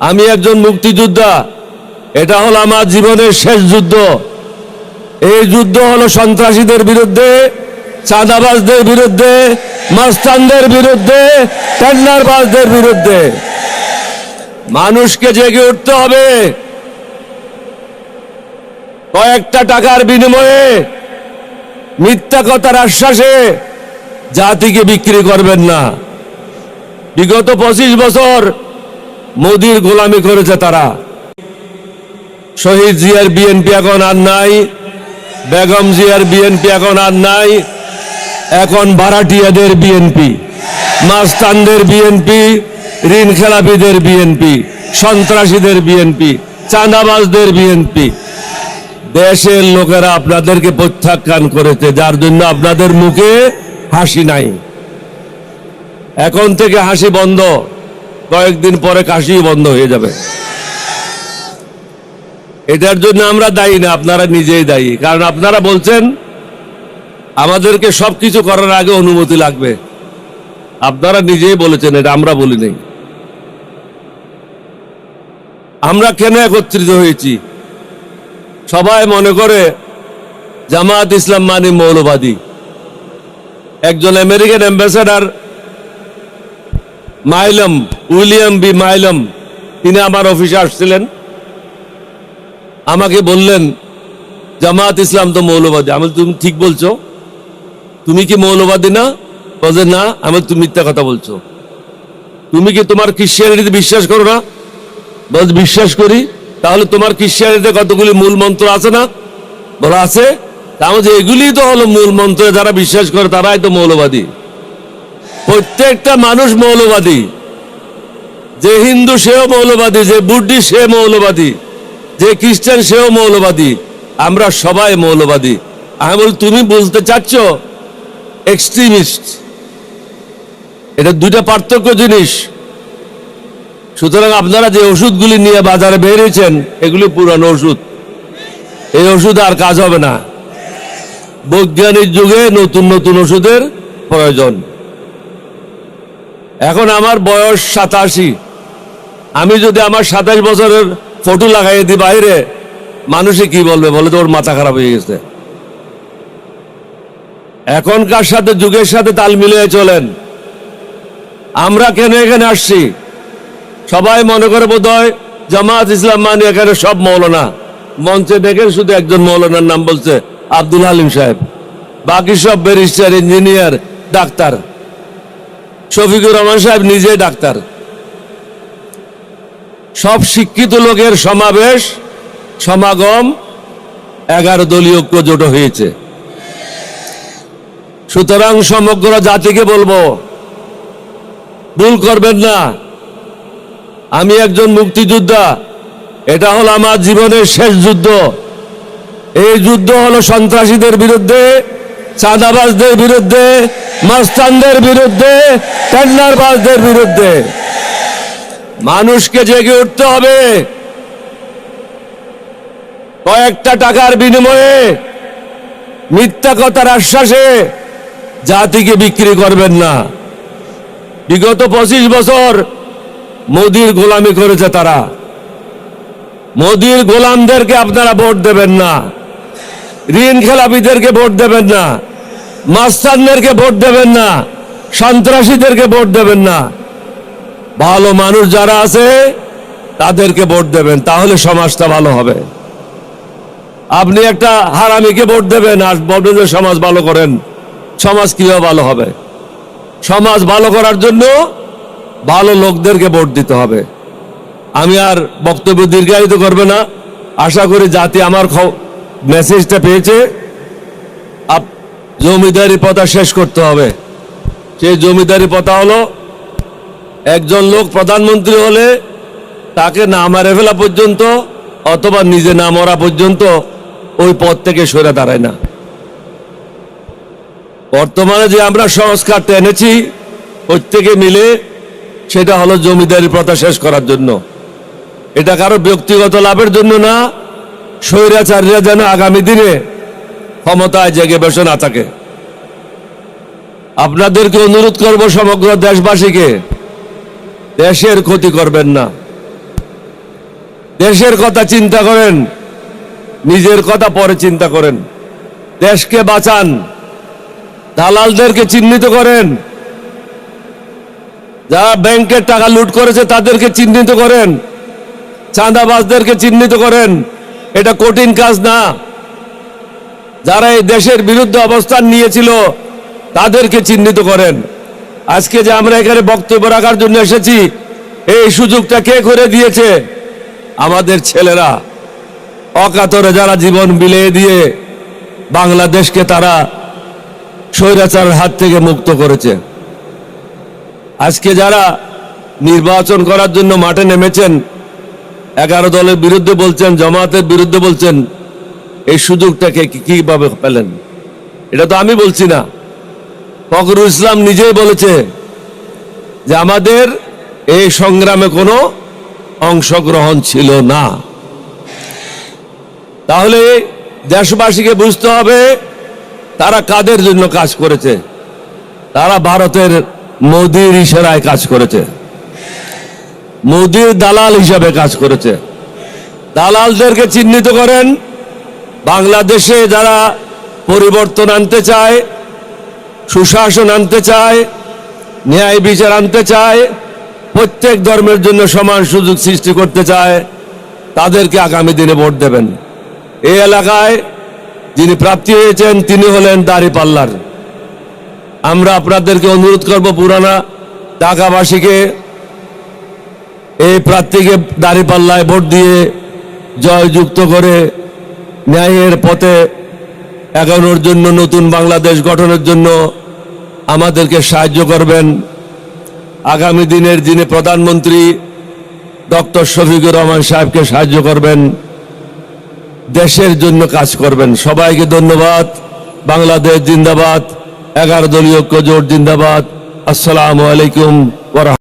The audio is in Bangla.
আমি একজন মুক্তিযোদ্ধা। এটা হলো আমার জীবনের শেষ যুদ্ধ। এই যুদ্ধ হলো সন্ত্রাসীদের বিরুদ্ধে, চাঁদাবাজদের বিরুদ্ধে, মাস্তানদের বিরুদ্ধে, টেন্ডারবাজদের বিরুদ্ধে। মানুষকে জেগে উঠতে হবে। কয়েকটা টাকার বিনিময়ে মিথ্যা কথার আশ্বাসে জাতিকে বিক্রি করবেন না। বিগত পঁচিশ বছর মোদির গোলামি করেছে তারা। শহীদ জিয়ার বিএনপি এখন আর নাই, বেগম জিয়ার বিএনপি এখন আর নাই, এখন ভাড়াটিয়াদের বিএনপি, মাস্তানদের বিএনপি, ঋণ খেলাপিদের বিএনপি, সন্ত্রাসীদের বিএনপি, চাঁদাবাজদের বিএনপি। দেশের লোকেরা আপনাদেরকে প্রত্যাখ্যান করেছে, যার জন্য আপনাদের মুখে হাসি নাই। এখন থেকে হাসি বন্ধ। কয়েকদিন পরে কাশি বন্ধ হয়ে যাবে। এটার জন্য আমরা দায়ী না, আপনারা নিজেই দায়ী। কারণ আপনারা বলছেন, আমাদেরকে সবকিছু করার আগে অনুমতি লাগবে। আপনারা নিজেই বলেছেন, এটা আমরা বলি নাই। আমরা কেন একত্রিত হয়েছি? সবাই মনে করে জামাত ইসলাম মানে মৌলবাদী। একজন American ambassador, Milam William B Milam, তিনি আমার অফিসে আসছিলেন। আমাকে বললেন জামাত ইসলাম তো মৌলবাদী। আমি তুমি ঠিক বলছো। তুমি কি মৌলবাদী না? বলছে, না। আমি তুমি মিথ্যা কথা বলছো। তুমি কি তোমার খ্রিস্টানিটিতে বিশ্বাস করো না? বল বিশ্বাস করি। তাহলে তোমার খ্রিস্টানিতে কতগুলি মূল মন্ত্র আছে না? বলা আছে। তাহলে যে এগুলি তো হলো মূল মন্ত্র, যারা বিশ্বাস করে তারাই তো মৌলবাদী। প্রত্যেকটা মানুষ মৌলবাদী। যে হিন্দু সেও মৌলবাদী, যে বুদ্ধি সে মৌলবাদী, যে খ্রিস্টান সেও মৌলবাদী, আমরা সবাই মৌলবাদী। আমি বল তুমি বলতে চাচ্ছ? এক্সট্রিমিস্ট এটা দুইটা পার্থক্য জিনিস। সুতরাং আপনারা যে ওষুধগুলি নিয়ে বাজারে বেরিয়েছেন এগুলি পুরানো ওষুধ। এই ওষুধ আর কাজ হবে না। বৈজ্ঞানিক যুগে নতুন নতুন ওষুধের প্রয়োজন। এখন আমার বয়স সাতাশি। আমি যদি আমার সাতাশ বছরের ফটো লাগাই দিই বাইরে, মানুষে কি বলবে বলে তো ওর মাথা খারাপ হয়ে গেছে। এখনকার সাথে যুগের সাথে তাল মিলিয়ে চলেন। আমরা কেন এখানে আসছি? সবাই মনে করে বোধ হয় জামাত ইসলাম মানে এখানে সব মৌলানা। মঞ্চে ডেকে শুধু একজন মৌলানার নাম বলছে আব্দুল হালিম সাহেব। বাকি সব ব্যারিস্টার, ইঞ্জিনিয়ার, ডাক্তার। শফিকুর রহমান সাহেব নিজেই ডাক্তার। সব শিক্ষিত লোকের সমাবেশ, সমাগম এগারো দলীয় ঐক্য জোট হয়েছে। সুতরাং সমগ্র জাতিকে বলব, ভুল করবেন না। আমি একজন মুক্তিযোদ্ধা, এটা হলো আমার জীবনের শেষ যুদ্ধ। এই যুদ্ধ হলো সন্ত্রাসীদের বিরুদ্ধে, চাঁদাবাজদের বিরুদ্ধে, মাস্তানদের বিরুদ্ধে, টেন্ডারবাজদের বিরুদ্ধে। মানুষকে জেগে উঠতে হবে। কয়েকটা টাকার বিনিময়ে মিথ্যা কথার আশ্বাসে জাতিকে বিক্রি করবেন না। বিগত পঁচিশ বছর মোদির গোলামি করেছে তারা। মোদির গোলামদেরকে আপনারা ভোট দেবেন না। ঋণ খেলাপিদেরকে ভোট দেবেন না। মাস্তানদেরকে ভোট দেবেন না। সন্ত্রাসীদেরকে ভোট দেবেন না। ভালো মানুষ যারা আছে, তাদেরকে ভোট দেবেন, তাহলে সমাজটা ভালো হবে। আপনি একটা হারামিকে ভোট দেবেন আর বলবেন যে সমাজ ভালো করেন, সমাজ কীভাবে ভালো হবে? সমাজ ভালো করার জন্য ভালো লোকদেরকে ভোট দিতে হবে। আমি আর বক্তব্য দীর্ঘায়িত করবে না। আশা করি জাতি আমার মেসেজটা পেয়েছে। আপ- জমিদারি পথা শেষ করতে হবে। সেই জমিদারি পথা হলো একজন লোক প্রধানমন্ত্রী হলে তাকে না মারে ফেলা পর্যন্ত অথবা নিজে না মরা পর্যন্ত ওই পদ থেকে সরে দাঁড়ায় না। বর্তমানে যে আমরা সংস্কারটা এনেছি, প্রত্যেকে মিলে সেটা হলো জমিদারি প্রথা শেষ করার জন্য। এটা কারও ব্যক্তিগত লাভের জন্য না, স্বৈরাচারীরা যেন আগামী দিনে ক্ষমতায় জেগে বসে না থাকে। আপনাদেরকে অনুরোধ করব সমগ্র দেশবাসীকে দেশের ক্ষতি করবেন না। দেশের কথা চিন্তা করেন, নিজের কথা পরে চিন্তা করেন। দেশকে বাঁচান, দালালদেরকে চিহ্নিত করেন। যারা ব্যাংকের টাকা লুট করেছে তাদেরকে চিহ্নিত করেন। চাঁদাবাজদেরকে চিহ্নিত করেন। এটা কঠিন কাজ না। যারা এই দেশের বিরুদ্ধে অবস্থান নিয়েছিল, তাদেরকে চিহ্নিত করেন। আজকে যে আমরা এখানে বক্তব্য রাখার জন্য এসেছি, এই সুযোগটা কে করে দিয়েছে? আমাদের ছেলেরা। অকাতরে যারা জীবন বিলিয়ে দিয়ে বাংলাদেশকে তারা স্বৈরাচারের হাত থেকে মুক্ত করেছে। আজকে যারা নির্বাচন করার জন্য মাঠে নেমেছেন, এগারো দলের বিরুদ্ধে বলছেন জমাতের বিরুদ্ধে বলছেন, এই সুযোগটাকে কীভাবে পেলেন? এটা তো আমি বলছি না। ফখরুল ইসলাম নিজেই বলেছে যে আমাদের এই সংগ্রামে কোনো অংশগ্রহণ ছিল না। তাহলে দেশবাসীকে বুঝতে হবে, তারা কাদের জন্য কাজ করেছে? তারা ভারতের মোদির ইশারায় কাজ করেছে। মোদির দালাল হিসাবে কাজ করেছে। দালালদেরকে চিহ্নিত করেন। বাংলাদেশে যারা পরিবর্তন আনতে চায় সুশাসন আনতে চায়, ন্যায় বিচার আনতে চায়, প্রত্যেক ধর্মের জন্য সমান সুযোগ সৃষ্টি করতে চায়, তাদেরকে আগামী দিনে ভোট দেবেন। এই এলাকায় যিনি প্রাপ্তি হয়েছেন, তিনি হলেন দাঁড়িপাল্লার আমরা আপনাদেরকে অনুরোধ করব পুরানা ঢাকাবাসীকে এই প্রার্থীকে দাঁড়িপাল্লায় ভোট দিয়ে জয়যুক্ত করে ন্যায়ের পথে এগানোর জন্য নতুন বাংলাদেশ গঠনের জন্য আমাদেরকে সাহায্য করবেন। আগামী দিনের যিনি প্রধানমন্ত্রী, ডক্টর শফিকুর রহমান সাহেবকে সাহায্য করবেন। দেশের জন্য কাজ করবেন। সবাইকে ধন্যবাদ। বাংলাদেশ জিন্দাবাদ। এগারো দলীয় জোট জিন্দাবাদ। আসসালামু আলাইকুম ওয়া